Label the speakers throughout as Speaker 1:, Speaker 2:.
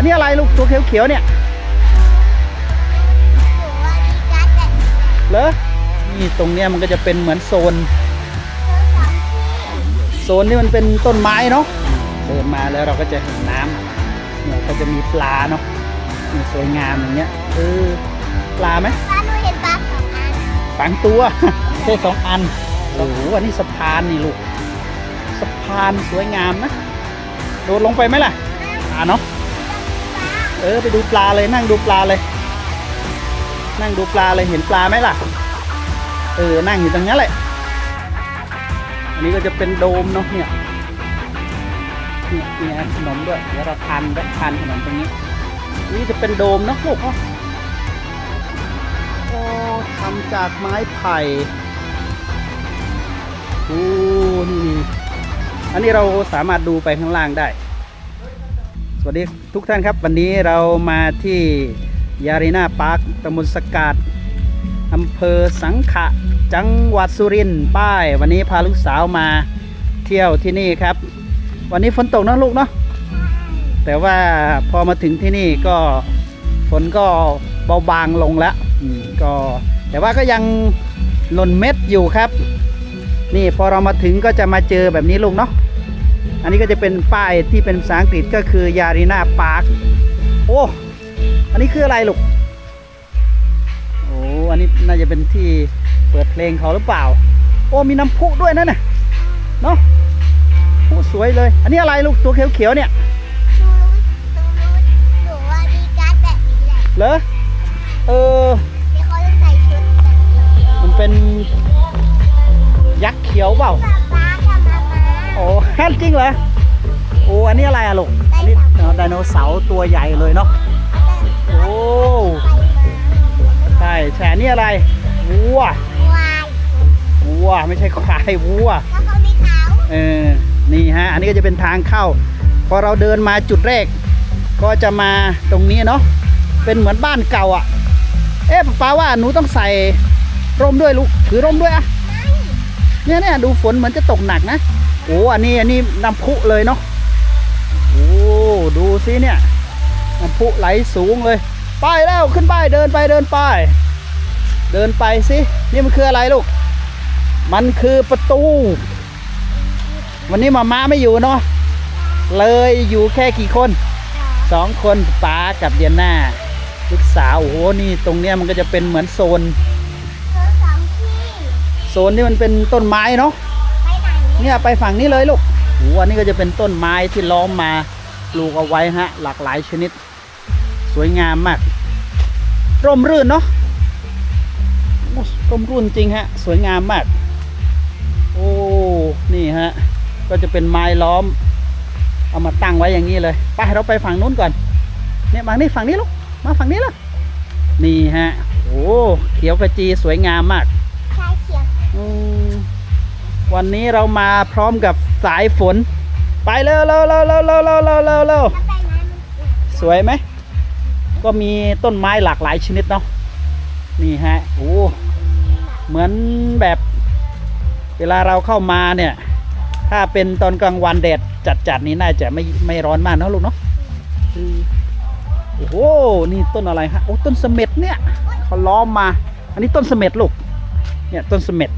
Speaker 1: อันนี้อะไรลูกตัวเขียวๆเนี่ย
Speaker 2: หรือว่ามีการ์ดแต่เธ
Speaker 1: เหรอนี่ตรงเนี้ยมันก็จะเป็นเหมือนโซน
Speaker 2: อสองที่
Speaker 1: โซนนี่มันเป็นต้นไม้เนาะเดินมาแล้วเราก็จะเห็นน้ำเนี่ยก็จะมีปลาเนาะนี่สวยงามอย่างเงี้ยเออปลาไหม
Speaker 2: ป้าหนูเห็นปลาสองอัน
Speaker 1: ฝังตัวแค่สองอันโอ้โหอันนี้สะพานนี่ลูกสะพานสวยงามนะโดดลงไปไหมล่ะอ่าเนาะ เออไปดูปลาเลยนั่งดูปลาเลย นั่งดูปลาเลยเห็นปลาไหมล่ะ เออนั่งอยู่ตรงนี้แหละ อันนี้ก็จะเป็นโดมเนาะเนี่ยเนี่ยเนี่ยขนมด้วยเดี๋ยวเราทานแวะทานขนมตรงนี้ นี่จะเป็นโดมเนาะลูกเนาโอ้ทำจากไม้ไผ่โอ้นี่อันนี้เราสามารถดูไปข้างล่างได้ สวัสดีทุกท่านครับ วันนี้เรามาที่ยารีนาพาร์คตำบลสกัดอำเภอสังขะ จังหวัดสุรินทร์ป้าย วันนี้พาลูกสาวมาเที่ยวที่นี่ครับ วันนี้ฝนตกนะลูกเนาะแต่ว่าพอมาถึงที่นี่ก็ฝนก็เบาบางลงแล้วก็แต่ว่าก็ยังหล่นเม็ดอยู่ครับ นี่พอเรามาถึงก็จะมาเจอแบบนี้ลุงเนาะ อันนี้ก็จะเป็นป้ายที่เป็นภาษาอังกฤษก็คือยารีนาพาร์คโอ้อันนี้คืออะไรลูกโอ้อันนี้น่าจะเป็นที่เปิดเพลงเขาหรือเปล่า โอ้มีน้ำพุด้วยนั่นน่ะเนาะพุสวยเลย อันนี้อะไรลูกตัวเขียวๆเนี่ย
Speaker 2: หนูรู้หนูรู้หนูว่ามีการ์ดแบบนี้แหละ
Speaker 1: เหรอเออ
Speaker 2: เดี๋ยวเขาจะใส่ชุดแบบนี้
Speaker 1: มันเป็นยักษ์เขียวเปล่า
Speaker 2: ป๊าป๊ากับมา ม่า
Speaker 1: โอ้ฮันจริงเหรอโอ้อันนี้อะไรอะลูกอันนี้เอ่อไดโนเสาร์ตัวใหญ่เลยเนาะโอ้ใช่แฉนี่อะไรวัว
Speaker 2: วาย
Speaker 1: วัวไม่ใช่ควายวัว
Speaker 2: แล้วเขามีเขา
Speaker 1: เออนี่ฮะอันนี้ก็จะเป็นทางเข้า พอเราเดินมาจุดแรก ก็จะมาตรงนี้เนาะเป็นเหมือนบ้านเก่าอะ่ะ เอ๊ะป้าว่าหนูต้องใส่ร่มด้วยลูกถือร่มด้วยอะเนี่ยเนี่ยดูฝนเหมือนจะตกหนักนะ โอ้อันนี้อันนี้น้ำพุเลยเนาะโอ้ดูสิเนี่ยน้ำพุไหลสูงเลย ไปแล้วขึ้นไปเดินไปเดินไป เดินไปสินี่มันคืออะไรลูก มันคือประตู วันนี้มาม่าไม่อยู่เนาะเลยอยู่แค่กี่คนสองคนป้ากับเดียน่าลูกสาวโอ้โหนี่ตรงเนี้ยมันก็จะเป็นเหมือนโซน
Speaker 2: เธอสองที่
Speaker 1: โซนที่มันเป็นต้นไม้เนาะ
Speaker 2: ไปไหน
Speaker 1: เนี่ยไปฝั่งนี้เลยลูกโอ้โหอันนี้ก็จะเป็นต้นไม้ที่ล้อมมาปลูกเอาไว้ฮะ หลากหลายชนิด สวยงามมาก ร่มรื่นเนาะร่มรื่นจริงฮะ สวยงามมาก โอ้นี่ฮะ ก็จะเป็นไม้ล้อม เอามาตั้งไว้อย่างนี้เลยไปเราไปฝั่งนู้นก่อน เนี่ยมานี่ฝั่งนี้ลูกมาฝั่งนี้ละนี่ฮะโอ้เขียวขจีสวยงามมาก
Speaker 2: วั
Speaker 1: นนี้เรามาพร้อมกับสายฝน ไปเร็วเร็วเร็วเร็วเร็วเร็วเร็วเร็วเร็ว
Speaker 2: ส
Speaker 1: วยไหม ก็มีต้นไม้หลากหลายชนิดเนาะนี่ฮะโอ้เหมือนแบบเวลาเราเข้ามาเนี่ย ถ้าเป็นตอนกลางวันแดดจัดๆนี้น่าจะไม่ไม่ร้อนมากเนอะลูกเนาะโอ้โหนี่ต้นอะไรฮะโอ้ต้นเสม็ดเนี่ยเขาล้อมมา อันนี้ต้นเสม็ดลูกเนี่ยต้นเสม็ด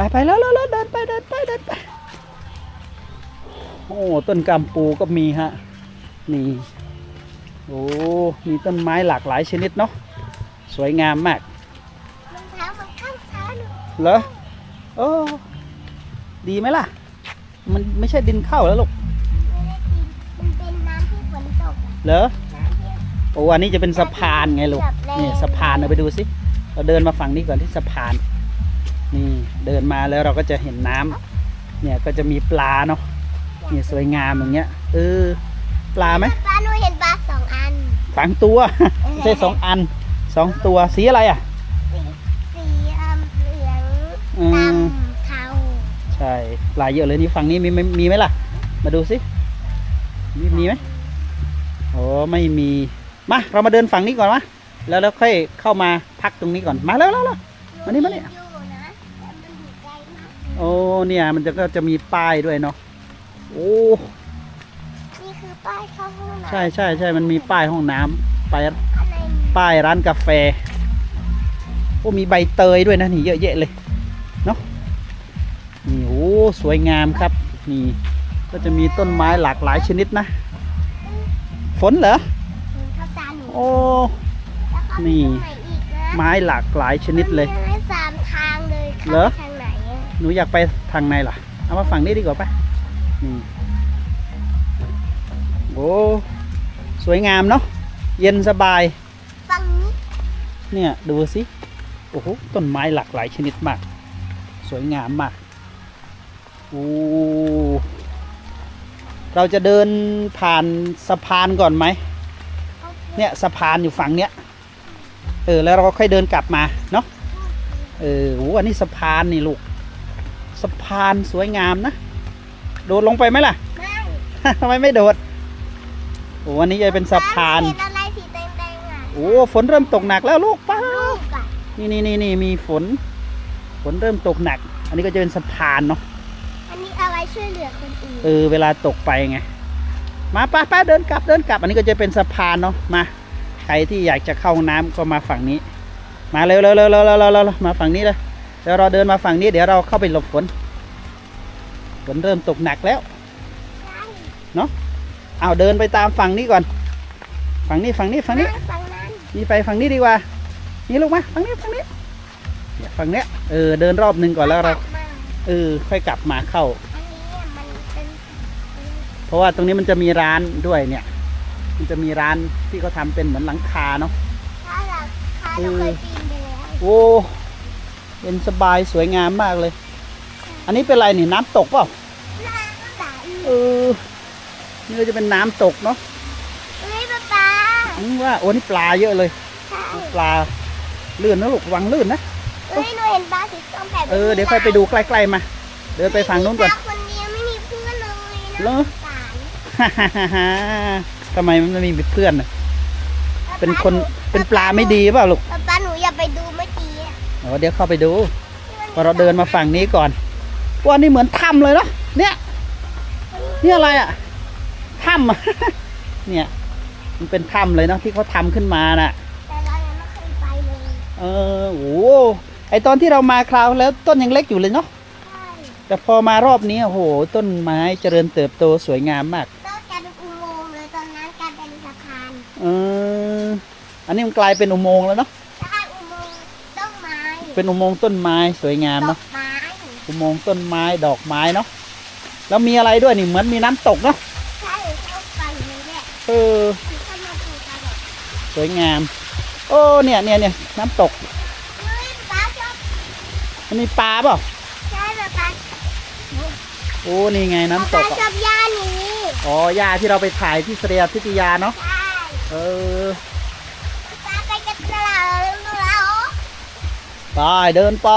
Speaker 1: ไปไปแล้วแล้วแล้วเดินไปเดินไปเดินไปโอ้ต้นกำปูก็มีฮะนี่โอ้มีต้นไม้หลากหลายชนิดเนาะสวยงามมาก
Speaker 2: รองเท้าของข้างซ้ายหนู
Speaker 1: เหรอโอ้ดีไหมล่ะ มันไม่ใช่ดินเข้าแล้วลูก
Speaker 2: ไม่ได้กินมันเป็นน้ำที่ฝนตกอะ
Speaker 1: เหรอ
Speaker 2: น้ำที่
Speaker 1: โอ้อันนี้จะเป็นสะพานไงลูก
Speaker 2: แบบแรง
Speaker 1: นี่สะพานเราไปดูสิเราเดินมาฝั่งนี้ก่อนที่สะพาน นี่เดินมาแล้วเราก็จะเห็นน้ำเนี่ยก็จะมีปลาเนาะนี่สวยงามอย่างเงี้ยเออปลาไหม
Speaker 2: ป้าหนูเห็นปลาสองอัน
Speaker 1: ฝังตัวไม่ใช่สองอันสองตัวสีอะไรอะ
Speaker 2: สีสีอะเหลือง
Speaker 1: อื
Speaker 2: ด
Speaker 1: มำ
Speaker 2: เทา
Speaker 1: ใช่ปลาเยอะเลยนี่ฝั่งนี้มีมีมีไหมล่ะ มาดูสิมีมีไหมโอ้ไม่มีมาเรามาเดินฝั่งนี้ก่อนวะแล้วแล้วค่อยเข้ามาพักตรงนี้ก่อนมาแล้วแล้วแล้วมานี่มานี่
Speaker 2: อยู่นะแต่มันอยู่ไกลมาก
Speaker 1: โอ้เนี่ยมันจะก็จะมีป้ายด้วยเนาะโอ้
Speaker 2: นี่คือป้ป้ายเข้าห้องน้ำ
Speaker 1: ใช่ใช่ใช่มันมีป้ายห้องน้ำไป
Speaker 2: ข้างในมี
Speaker 1: ป้ายร้านกาแฟโอ้มีใบเตยด้วยนะนี่เยอะแยะเลยเนาะนี่โอ้สวยงามครับนี่ก็จะมีต้นไม้หลากหลายชนิดนะ ฝนเหรอ
Speaker 2: มีข้าวสารหนู
Speaker 1: โอ้
Speaker 2: แล้วก็
Speaker 1: นี่
Speaker 2: มีตรงไหนอีกนะ
Speaker 1: ไม้หลากหลายชนิดเลย
Speaker 2: มันมีให้สามทางเลย
Speaker 1: เหรอ
Speaker 2: ข้าไปทางไหนอะ
Speaker 1: หนูอยากไปทางไหนล่ะ เอามาฝั่งนี้ดีกว่าปะนี่โอ้สวยงามเนาะ เย็นสบาย
Speaker 2: ฝั่งนี้
Speaker 1: เนี่ย ดูสิ โอ้โห ต้นไม้หลากหลายชนิดมาก สวยงามมาก โอ้ เราจะเดินผ่านสะพานก่อนไหม
Speaker 2: โอเค
Speaker 1: เนี่ยสะพานอยู่ฝั่งเนี้ย เออ แล้วเราก็ค่อยเดินกลับมา เนาะ เออโหอันนี้สะพานนี่ลูก สะพานสวยงามนะ โดดลงไปไหมล่ะ
Speaker 2: ไม่
Speaker 1: ทำไมไม่โดด โอ้อันนี้จะเป็นสะพาน
Speaker 2: เห็นอะไรสีแดงๆอะ
Speaker 1: โอ้ฝนเริ่มตกหนักแล้วลูกป้า
Speaker 2: ลูกอะ
Speaker 1: นี่นี่นี่นี่มีฝน ฝนเริ่มตกหนัก อันนี้ก็จะเป็นสะพานเนาะ
Speaker 2: อันนี้เอาไว้ช่วยเหลือคนอื่น
Speaker 1: เออเวลาตกไปไง มาป้าป้าเดินกลับเดินกลับ อันนี้ก็จะเป็นสะพานเนาะ มา ใครที่อยากจะเข้าห้องน้ำก็มาฝั่งนี้ มาเร็วเร็วเร็วเร็วเร็วเร็วเร็วมาฝั่งนี้เลย เดี๋ยวเราเดินมาฝั่งนี้เดี๋ยวเราเข้าไปหลบฝน ฝนเริ่มตกหนักแล้ว
Speaker 2: ใช่
Speaker 1: เอาเดินไปตามฝั่งนี้ก่อน ฝั่งนี้ฝั่งนี้ฝั่งนี้
Speaker 2: ฝั่งนั้น
Speaker 1: นี่ไปฝั่งนี้ดีกว่า นี่ลูกมาฝั่งนี้ฝั่งนี้เนี่ยฝั่งเนี้ยเออเดินรอบหนึ่งก่อนแล้วเรา
Speaker 2: กบมา
Speaker 1: เออค่อยกลับมาเข้า
Speaker 2: อันนี้อะมันเป็น
Speaker 1: เพราะว่าตรงนี้มันจะมีร้านด้วยเนี่ย มันจะมีร้านที่เขาทำเป็นเหมือนหลังคาเนาะ
Speaker 2: ถ้าเราถ้า
Speaker 1: เอ
Speaker 2: เรา
Speaker 1: อ
Speaker 2: เคยปีนไปแล้ว
Speaker 1: โอ้ เย็นสบายสวยงามมากเลย อันนี้เป็นอะไรนี่น้ำตกเปล่า
Speaker 2: น้ำใส
Speaker 1: เออนี่ก็จะเป็นน้ำตกเนาะ
Speaker 2: เฮ้ยป๊าป๊า
Speaker 1: อืมว่าโอ้นี่ปลาเยอะเลย
Speaker 2: ใช่
Speaker 1: ปลาลื่นนะลูกระวังลื่นนะ
Speaker 2: เฮ้ยหนูเห็นปลาสีส้มแบบ
Speaker 1: เออเดี๋ยวค่อยไปดูใกล้ๆมา เดินไปฝั่งนู้นก่อน
Speaker 2: มีปลาคนเดียวไม่มีเพื่อนเลย
Speaker 1: เหร
Speaker 2: นะ
Speaker 1: อ
Speaker 2: สาร
Speaker 1: ทำไมมันไม่มีเพื่อนน่ะ
Speaker 2: ป๊า
Speaker 1: เป็น
Speaker 2: ป๊า
Speaker 1: คน
Speaker 2: ห
Speaker 1: เป็นปลาไม่ดีเปล่าลูก
Speaker 2: ป๊าป๊าหนูอย่าไปดูเมื่อกี้อะ
Speaker 1: เออเดี๋ยวเข้าไปดูพอเราเดินมาฝั่งนี้ก่อนว่านี่เหมือนถ้ำเลยเนาะเนี่ยนี่อะไรอะถ้ำอะเนี่ย มันเป็นถ้ำเลยเนาะที่เขาทำขึ้นมาน่ะ
Speaker 2: แต่เรายังไม่เคยไปเลย
Speaker 1: เออโอ้โหไอตอนที่เรามาคราวแล้วต้นยังเล็กอยู่เลยเนาะ
Speaker 2: ใช่
Speaker 1: แต่พอมารอบนี้โอ้โห ต้นไม้เจริญเติบโตสวยงามมาก
Speaker 2: ต้นกลายเป็นอุโมงค์เลยตอนนั้นกลายเป็นสะพาน
Speaker 1: เอออันนี้มันกลายเป็นอุโมงค์แล้วเนาะ
Speaker 2: ใช่อุโมงค์ต้นไม้
Speaker 1: เป็นอุโมงค์ต้นไม้สวยงาม
Speaker 2: ดอ
Speaker 1: เนาะ
Speaker 2: กไม้
Speaker 1: อุโมงค์ต้นไม้ดอกไม้เนาะแล้วมีอะไรด้วยนี่เหมือนมีน้ำตกเนาะ
Speaker 2: ใช่เข้าไปเลยแหละ
Speaker 1: เออ
Speaker 2: คือเข้ามาดูกันแบบ
Speaker 1: สวยงาม โอ้เนี่ยเนี่ยเนี่ยน้ำตก
Speaker 2: เฮ้ยป๊าชอบ
Speaker 1: มันมีปลาเปล่า
Speaker 2: ใช่ป๊าป๊า
Speaker 1: โอ้นี่ไงน้ำต
Speaker 2: ป๊ากป๊าช
Speaker 1: อะ
Speaker 2: อบย่านี้
Speaker 1: อ๋อย่าที่เราไปถ่ายที่เสรียทิทยาเนาะ
Speaker 2: ใช่
Speaker 1: เออ
Speaker 2: ป๊าไปกันตลาดแล้ว
Speaker 1: ไปเดินไป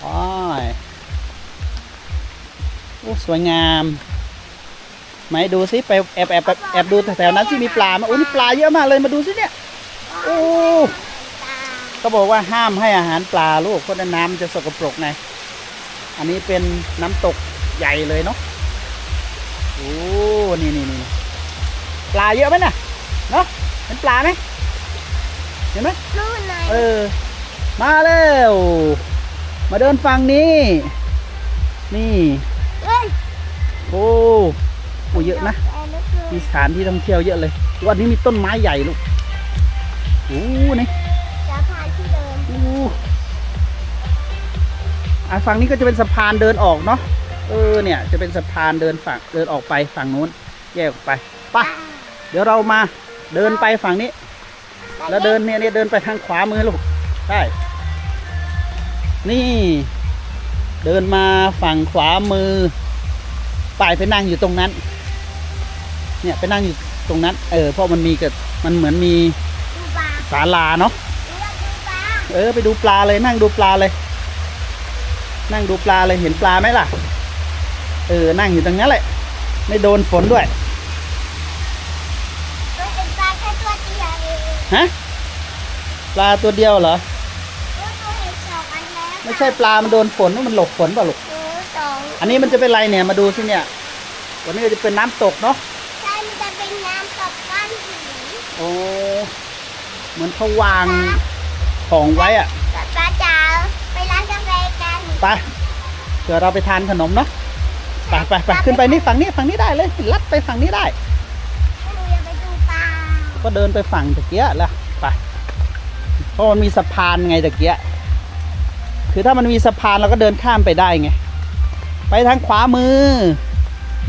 Speaker 1: ไปโอ้สวยงามไหมดูสิไปแอบแอบแอบแอบดูแถวๆนั้นที่มีปลามาโอ้นี่ปลาเยอะมากเลยมาดูสิเนี่ยโอ้ก็บอกว่าห้ามให้อาหารปลาลูกเพราะน้ำจะสกปรกไงอันนี้เป็นน้ำตกใหญ่เลยเนาะโอ้นี่นี่นี่ปลาเยอะไหมน่ะเนาะเห็นปลาไหมเห็นไหม เออ มาแล้ว มาเดินฝั่งนี้ นี่
Speaker 2: เฮ้ย
Speaker 1: โอ้โหเยอะนะ มีสถานที่ท่องเที่ยวเยอะเลย วันนี้มีต้นไม้ใหญ่ลูกโอ้นี่
Speaker 2: จะพาที่เดิน
Speaker 1: โอ้อะฝั่งนี้ก็จะเป็นสะพานเดินออกเนาะ เออเนี่ยจะเป็นสะพานเดินฝั่งเดินออกไปฝั่งนู้น แยกออกไปไปะเดี๋ยวเรามาเดินไปฝั่งนี้ แล้วเดินเนี่ยเนี่ยเดินไปทางขวามือลูกใช่นี่ เดินมาฝั่งขวามือป่ายไปนั่งอยู่ตรงนั้น เนี่ยไปนั่งอยู่ตรงนั้น เออเพราะมันมีเกิดมันเหมือนมีศาลาเนาะ
Speaker 2: เอกดูปลา
Speaker 1: เออไปดูปลาเลยนั่งดูปลาเลย นั่งดูปลาเลยเห็นปลาไหมล่ะ เออนั่งอยู่ตรงนั้นแหละ ไม่โดนฝนด้วย ฮะปลาตัวเดียวเหรอ
Speaker 2: แล้วตัวเห็นสองอันแล้ว
Speaker 1: ไม่ใช่ปลา มันโดนฝนว่ามันหลบฝนเปล่าลูก
Speaker 2: เออสอง
Speaker 1: อันนี้มันจะเป็นไรเนี่ยมาดูสิเนี่ยวันนี้ก็จะเป็นน้ำตกเนาะ
Speaker 2: ใช่มันจะเป็นน้ำตกก้อนหิน
Speaker 1: โอ้เหมือนเขาวางของไว้อะ
Speaker 2: ป๊าป๊าจ๋าไปร้านกาแฟกัน
Speaker 1: ไปเดี๋ยวเราไปทานขนมเนาะไปไปไปขึ้นไปนี่ฝั่งนี้ฝั่งนี้ได้เลยลัดไปฝั่งนี้ได้
Speaker 2: ก็
Speaker 1: เดินไปฝั่งตะเกียะละไปเพราะมันมีสะพานไงตะเกียะคือถ้ามันมีสะพานเราก็เดินข้ามไปได้ไง ไปทางขวามือ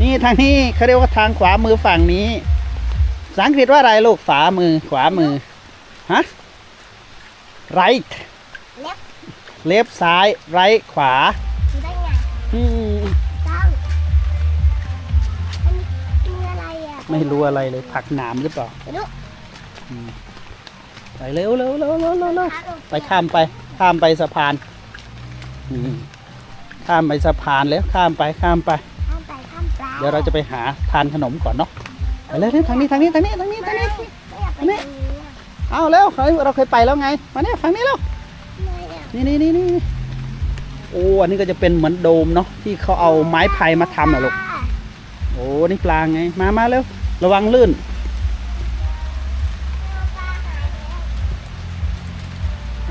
Speaker 1: นี่ทางนี้เขาเรียกว่าทางขวามือฝั่งนี้ภาษาอังกฤษว่าอะไรลูกขวามือ ขวามือฮะ right
Speaker 2: เล็บ
Speaker 1: left ซ้าย right ขวา
Speaker 2: ดูได้ไง
Speaker 1: อืม
Speaker 2: ต้องมันมีอะไรอะ
Speaker 1: ไม่รู้อะไรเลยผักหนามหรือเปล่า
Speaker 2: ไปดู
Speaker 1: ไปเร็วเร็วเร็วเร็วเร็วเร็ว
Speaker 2: ขาลง
Speaker 1: ไปข้ามไป ข้ามไปสะพานอืมข้ามไปสะพานแล้วข้ามไปข้ามไป
Speaker 2: ข้ามไปข้ามปลา
Speaker 1: เดี๋ยวเราจะไปหาทานขนมก่อนเนาะไปเลยทางนี้ทางนี้ทางนี้ทางนี้ทางนี้
Speaker 2: ไม่อยากไปตรงนี้อะ
Speaker 1: เอาเร็วเฮ้ยเราเคยไปแล้วไง มาเนี่ยฝั่งนี้แล้ว
Speaker 2: ไม่อยาก
Speaker 1: นี่นี่นี่นี่โอ้อันนี้ก็จะเป็นเหมือนโดมเนาะที่เขาเอาไม้ไผ่มาทำอะลูกโอ้นี่ปลาไงมามาเร็วระวังลื่น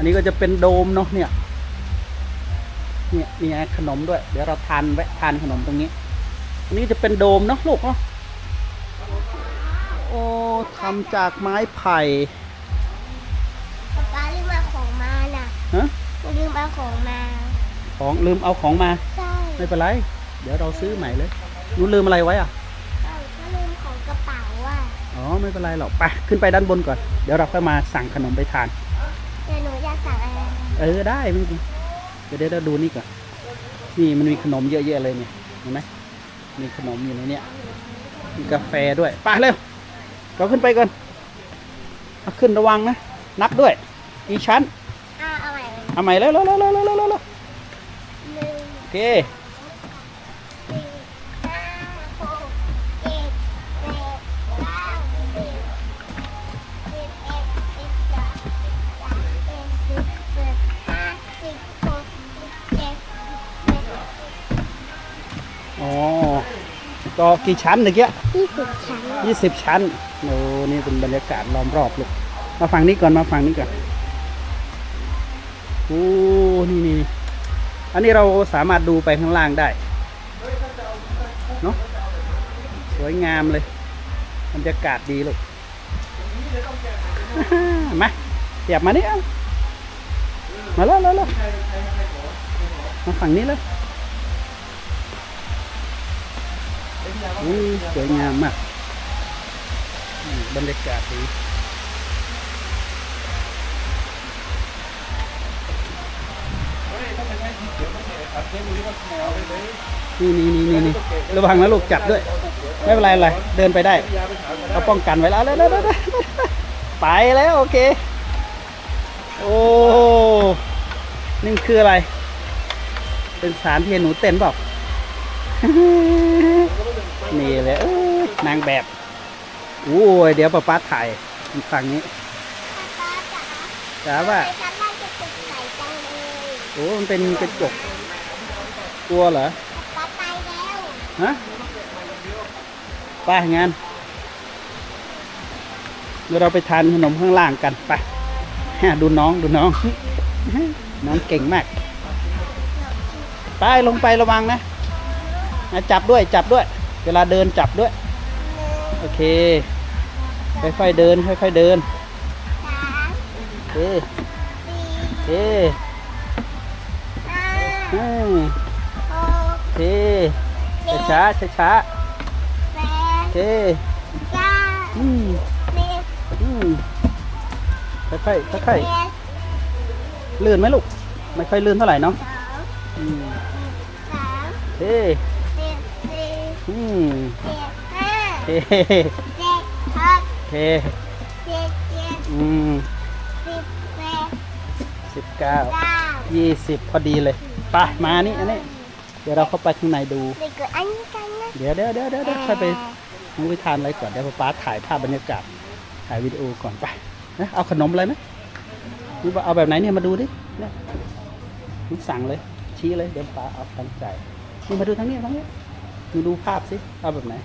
Speaker 1: อันนี้ก็จะเป็นโดมเนาะเนี่ย เนี่ยมีขนมด้วย เดี๋ยวเราทานแวะทานขนมตรงนี้ อันนี้จะเป็นโดมเนาะลูกเนาะโอ้ทำจากไม้ไผ่
Speaker 2: ป๊าป๊าลืมเอาของมาน่ะ
Speaker 1: ฮะ
Speaker 2: ลืมเอาของมา
Speaker 1: ของลืมเอาของมา
Speaker 2: ใช่
Speaker 1: ไม่เป็นไร เดี๋ยวเราซื้อใหม่เลยหนูลืมอะไรไว้อะ
Speaker 2: เอ้าก็ลืมของกระเป๋าอะ
Speaker 1: อ๋อไม่เป็นไรหรอก ไปขึ้นไปด้านบนก่อน เดี๋ยวเราค่อยมาสั่งขนมไปทาน
Speaker 2: แต่หนูอยาก สั่งอะไร
Speaker 1: เออได้ไม่เป็นเดี๋ยวเดี๋ยวเราดูนี่ก่อนนี่มันมีขนมเยอะแยะเลยเนี่ยเห็นไหมมีขนมอยู่ในเนี้ยมีกาแฟด้วยไปเร็วเราขึ้นไปก่อนเอาขึ้นระวังนะนับด้วยอีกชั้น
Speaker 2: อ่าเอาใหม่เลย
Speaker 1: เอาใหม่เร็วเร็วเร็วเร็วเร็วเร็วเร็ว
Speaker 2: หนึ่ง
Speaker 1: โอเค
Speaker 2: ก็กี่
Speaker 1: ชั้นเมื่อกี้
Speaker 2: ยี่สิบชั้น
Speaker 1: ยี่สิบชั้นโอ้นี่เป็นบรรยากาศล้อมรอบเลยมาฝั่งนี้ก่อนมาฝั่งนี้ก่อนโอ้นี่นี่นี่อันนี้เราสามารถดูไปข้างล่างได้เนอะสวยงามเลยบรรยากาศดีลูกมาเสียบมานี่เอามาแล้วแล้วแล้วมาฝั่งนี้เลย อุ้ยสวยงามมาก บรรยากาศดีนี่นี่นี่นี่นี่ระวังนะลูกจับด้วย ไม่เป็นไรอะไรเดินไปได้เขาป้องกันไว้แล้วแล้วแล้วไปแล้วโอเค โอ้นี่คืออะไร เป็นสารที่หนูเต้นเปล่า นี่เลยเอ้ยนางแบบโอ้ยเดี๋ยวป้าป้าถ่ายฝั่งนี้
Speaker 2: ป้าจ๋า
Speaker 1: จ๋าว่า
Speaker 2: ไปชั้นล่างจะตกใส่จังเลย
Speaker 1: โอ้มันเป็นกระจกกลัวเหรอ
Speaker 2: ป้าตายแล้ว
Speaker 1: ฮะไปงานเดี๋ยวเราไปทานขนมข้างล่างกันไปฮะดูน้องดูน้อง น้องเก่งมากไปลงไประวังนะอะจับด้วยจับด้วย เวลาเดินจับด้วย โอเค ค่อยๆเดิน ค่อยๆเดิน
Speaker 2: สาม
Speaker 1: เอ๊ะ
Speaker 2: สี่
Speaker 1: เอ๊ะ
Speaker 2: ห้า
Speaker 1: อืม
Speaker 2: หก
Speaker 1: โอเค
Speaker 2: เจ็ด
Speaker 1: ช้าช้าช้า
Speaker 2: แป
Speaker 1: โอ
Speaker 2: ด
Speaker 1: เค
Speaker 2: เก้า
Speaker 1: อืม
Speaker 2: สิบ
Speaker 1: อืมค่อยๆค่อย
Speaker 2: เจ็ด
Speaker 1: ๆลื่นไหมลูก ไม่ค่อยลื่นเท่าไหร่เนาะ
Speaker 2: สอง
Speaker 1: อืม
Speaker 2: สาม
Speaker 1: โอเค
Speaker 2: สิบสี่
Speaker 1: อืม
Speaker 2: เจ็ดห้า
Speaker 1: เค
Speaker 2: เจ็ดหก
Speaker 1: เค
Speaker 2: เจ็ดเจ็ด
Speaker 1: อืม
Speaker 2: สิบแปด
Speaker 1: สิบเก้า
Speaker 2: เก้า
Speaker 1: ยี่สิบพอดีเลยไปมานี่อันนี้ เดี๋ยวเราเข้าไปข้างในดู
Speaker 2: เด็กเกิดอันนี้กันนะ
Speaker 1: เดี๋ยวเดี๋ยวเดี๋ยวเดี๋ยวเดี๋ยวค่อยไปน้องไปทานอะไรก่อนเดี๋ยวป๊าป๊าถ่ายภาพบรรยากาศถ่ายวิดีโอก่อนไปนะเอาขนมอะไรไหมนี่ว่าเอาแบบไหนเนี่ยมาดูดิเนี่ยนี่สั่งเลย ชี้เลยเดี๋ยวป๊าเอาตั้งค์จ่ายนี่มาดูทางนี้ทางนี้ ดูดูภาพสิ เอาแบบไหน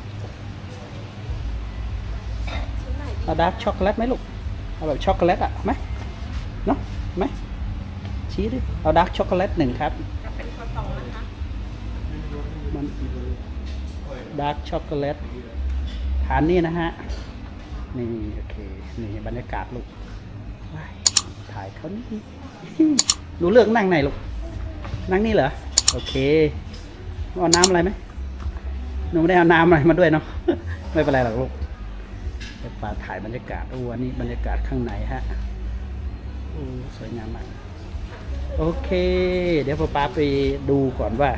Speaker 1: เอาดาร์กช็อกโกแลตไหมลูก เอาแบบช็อกโกแลตอะไหมเนาะไหมชี้ดิ เอาดาร์กช็อกโกแลตหนึ่งครับ
Speaker 3: เป็นข้อสองนะคะ
Speaker 1: มันดาร์กช็อกโกแลตทานนี่นะฮะ นี่โอเค นี่บรรยากาศลูกว้ายถ่ายเขานี่หนูเลือกนั่งไหนลูก นั่งนี่เหรอ โอเค เอาน้ำอะไรไหม หนูไม่ได้เอาน้ำอะไรมาด้วยเนาะ ไม่เป็นไรหรอกลูกไปป่าถ่ายบรรยากาศโอ้อันนี้บรรยากาศข้างในฮะโอ้สวยงามมาก โอเค เดี๋ยวป้าป๊าไปดูก่อนว่า